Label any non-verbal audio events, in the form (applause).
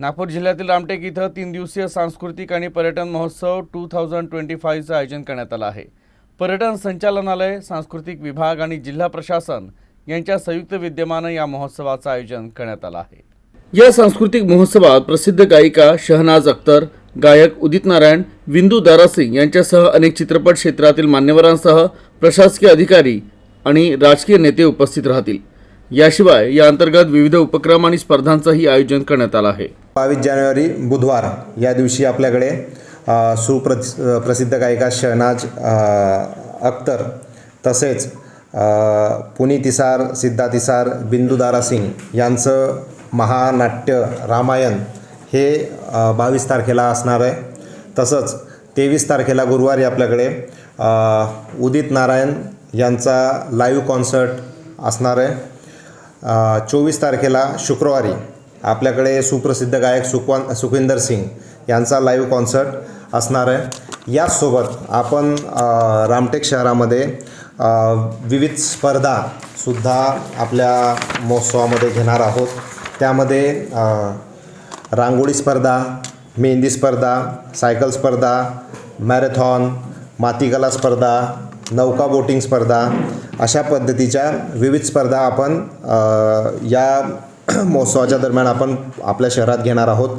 नागपूर जिल्ह्यातील रामटेक इथं तीन दिवसीय सांस्कृतिक आणि पर्यटन महोत्सव टू थाउजंड ट्वेंटी फाईव्हचं आयोजन करण्यात आलं आहे. पर्यटन संचालनालय सांस्कृतिक विभाग आणि जिल्हा प्रशासन यांच्या संयुक्त विद्यमानं या महोत्सवाचं आयोजन करण्यात आलं आहे. या सांस्कृतिक महोत्सवात प्रसिद्ध गायिका शहनाज अख्तर गायक उदित नारायण विंदू दारासिंग यांच्यासह अनेक चित्रपट क्षेत्रातील मान्यवरांसह प्रशासकीय अधिकारी आणि राजकीय नेते उपस्थित राहतील. याशिवाय या अंतर्गत विविध उपक्रम आणि स्पर्धांचंही आयोजन करण्यात आलं आहे. बावीस जानेवारी बुधवार या दिवशी आपल्याकडे अ, प्रसिद्ध गायिका शहनाज अख्तर तसेच पुनी तिसार सिद्धा तिसार बिंदू दारासिंग यांचं महानाट्य रामायण हे बावीस तारखेला असणार आहे. तसंच तेवीस तारखेला गुरुवारी आपल्याकडे उदित नारायण यांचा लाईव्ह कॉन्सर्ट असणार आहे. चोवीस तारखेला शुक्रवारी आपल्याकडे सुप्रसिद्ध गायक सुखवान सुखविंदर सिंग यांचा लाईव्ह कॉन्सर्ट असणार आहे. याचसोबत आपण रामटेक शहरामध्ये विविध स्पर्धासुद्धा आपल्या महोत्सवामध्ये घेणार आहोत. त्यामध्ये रांगोळी स्पर्धा मेहंदी स्पर्धा सायकल स्पर्धा मॅरेथॉन मातीकला स्पर्धा नौका बोटिंग स्पर्धा अशा पद्धतीच्या विविध स्पर्धा आपण या (clears throat) महोत्सवाच्या दरम्यान आपण आपल्या शहरात घेणार आहोत.